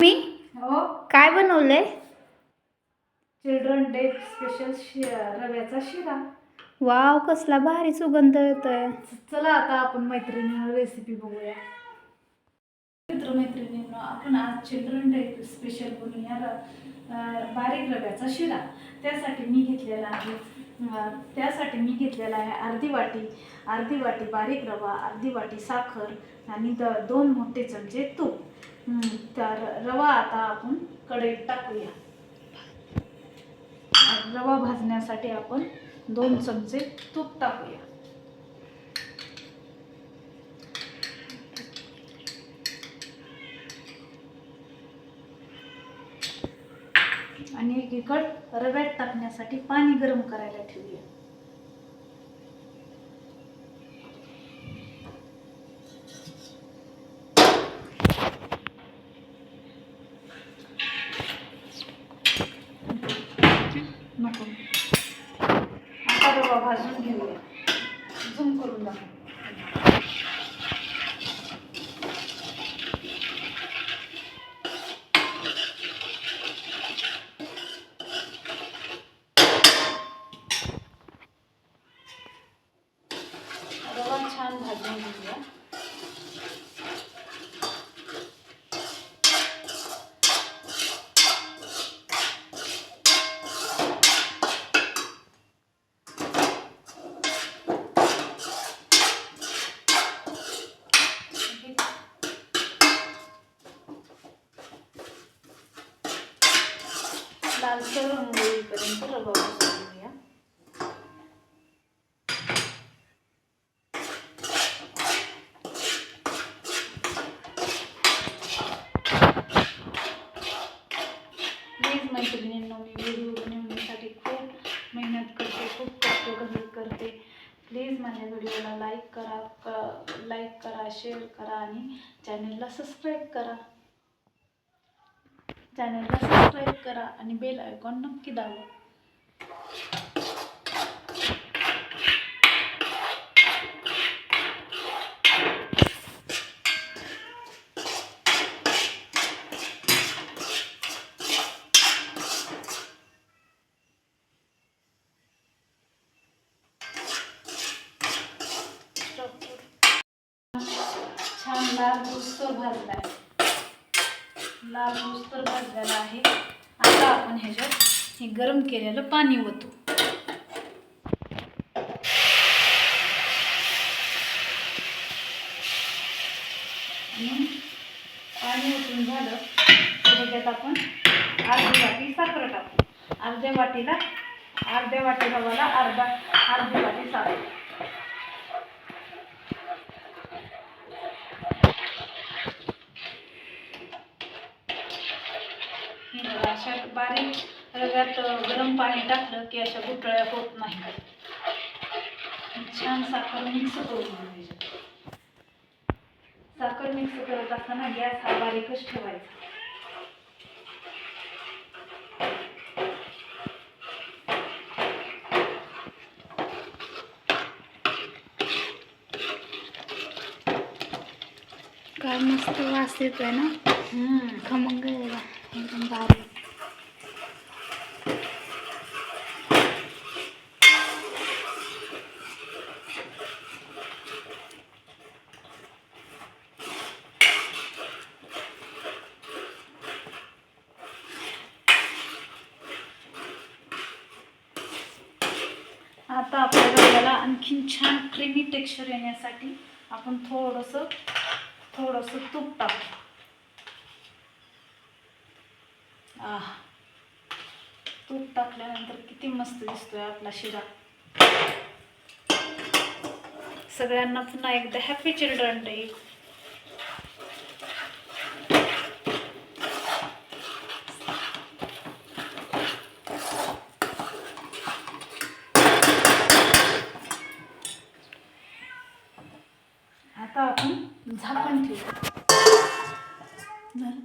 मी? हो. काय बनवलंय? चिल्ड्रन डे स्पेशल शि रव्याचा शिरा. वाव कसला भारी सुगंध येतोय. चला आता आपण मैत्रिणींना रेसिपी बघूया. मित्र मैत्रिणींनो आपण आज चिल्ड्रन डे स्पेशल बनवूया र बारीक रव्याचा शिरा. त्यासाठी मी घेतलेला आहे त्यासाठी मी घेतलेला आहे अर्धी वाटी अर्धी वाटी बारीक रवा अर्धी वाटी साखर आणि द दोन मोठे चमचे तूप. तर रवा आता आपण कढईत टाकूया. रवा भाजण्यासाठी आपण दोन चमचे तूप टाकूया. आणि एकीकड रव्यात टाकण्यासाठी पाणी गरम करायला ठेवूया नको आता रवा भाजून घेऊया झूम करून दाखव रवा छान भाजून घेऊया लालसर रंग येईपर्यंत रवा भाजून घेऊया प्लीज मैत्रिणींना मी व्हिडिओ बनवण्यासाठी खूप मेहनत करते खूप कष्ट कमी करते. प्लीज माझ्या व्हिडिओला लाईक करा क लाईक करा शेअर करा आणि चॅनलला सबस्क्राईब करा. चॅनलला सबस्क्राईब करा आणि बेल आयकॉन नक्की दाबा. छान लाल भुसतर आहे लाल भुसतर भाजलेला आहे. आता आपण ह्याच्यात हे गरम केलेलं पाणी ओतू. पाणी ओतून झालं त्याच्यात ह्याच्यात आपण अर्धी वाटी साखर टाकू. अर्ध्या वाटीला अर्ध्या वाटीला रवाला अर्धा अर्धी वाटी साखर. बघा, अशा बारीक रव्यात गरम पाणी टाकलं की अशा गुठळ्या होत नाही छान साखर मिक्स करून घ्यायची. साखर मिक्स करत असताना गॅस हा बारीकच ठेवायचा काय मस्त वास येतोय ना? हम्म. खमंग एकदम भारी. आता आपल्या रव्याला आणखीन छान क्रीमी टेक्स्चर येण्यासाठी आपण थोडंसं थोडंसं तूप टाक. आह तूप टाकल्यानंतर किती मस्त दिसतोय आपला शिरा. सगळ्यांना पुन्हा एकदा हॅपी चिल्ड्रन डे आता आपण झाकण ठेवू झालं